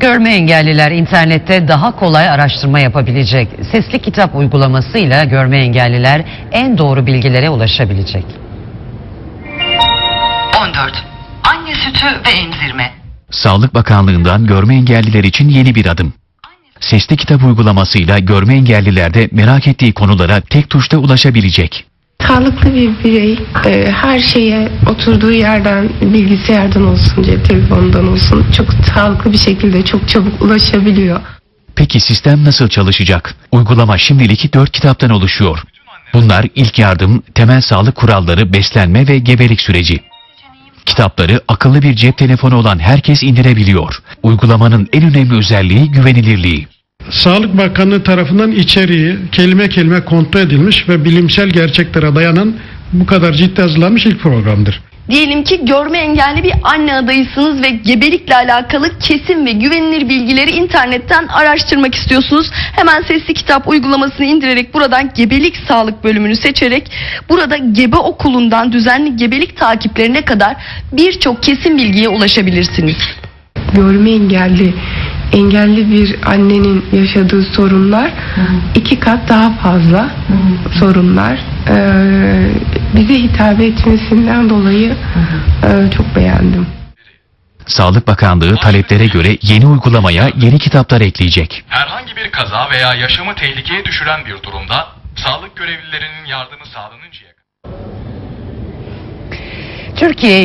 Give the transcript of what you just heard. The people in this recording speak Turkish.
Görme engelliler internette daha kolay araştırma yapabilecek. Sesli kitap uygulamasıyla görme engelliler en doğru bilgilere ulaşabilecek. 14. Anne sütü ve emzirme. Sağlık Bakanlığı'ndan görme engelliler için yeni bir adım. Sesli kitap uygulamasıyla görme engelliler de merak ettiği konulara tek tuşta ulaşabilecek. Sağlıklı bir birey e, her şeye oturduğu yerden, bilgisayardan olsun, cep telefonundan olsun çok sağlıklı bir şekilde çok çabuk ulaşabiliyor. Peki sistem nasıl çalışacak? Uygulama şimdilik 4 kitaptan oluşuyor. Bunlar ilk yardım, temel sağlık kuralları, beslenme ve gebelik süreci. Kitapları akıllı bir cep telefonu olan herkes indirebiliyor. Uygulamanın en önemli özelliği güvenilirliği. Sağlık Bakanlığı tarafından içeriği kelime kelime kontrol edilmiş ve bilimsel gerçeklere dayanan bu kadar ciddi hazırlanmış ilk programdır. Diyelim ki görme engelli bir anne adayısınız ve gebelikle alakalı kesin ve güvenilir bilgileri internetten araştırmak istiyorsunuz. Hemen sesli kitap uygulamasını indirerek buradan gebelik sağlık bölümünü seçerek burada gebe okulundan düzenli gebelik takiplerine kadar birçok kesin bilgiye ulaşabilirsiniz. Görme engelli, engelli bir annenin yaşadığı sorunlar iki kat daha fazla sorunlar. E, bize hitap etmesinden dolayı e, çok beğendim. Sağlık Bakanlığı taleplere göre yeni uygulamaya yeni kitaplar ekleyecek. Herhangi bir kaza veya yaşamı tehlikeye düşüren bir durumda sağlık görevlilerinin yardımı sağlanıncaya kadar Türkiye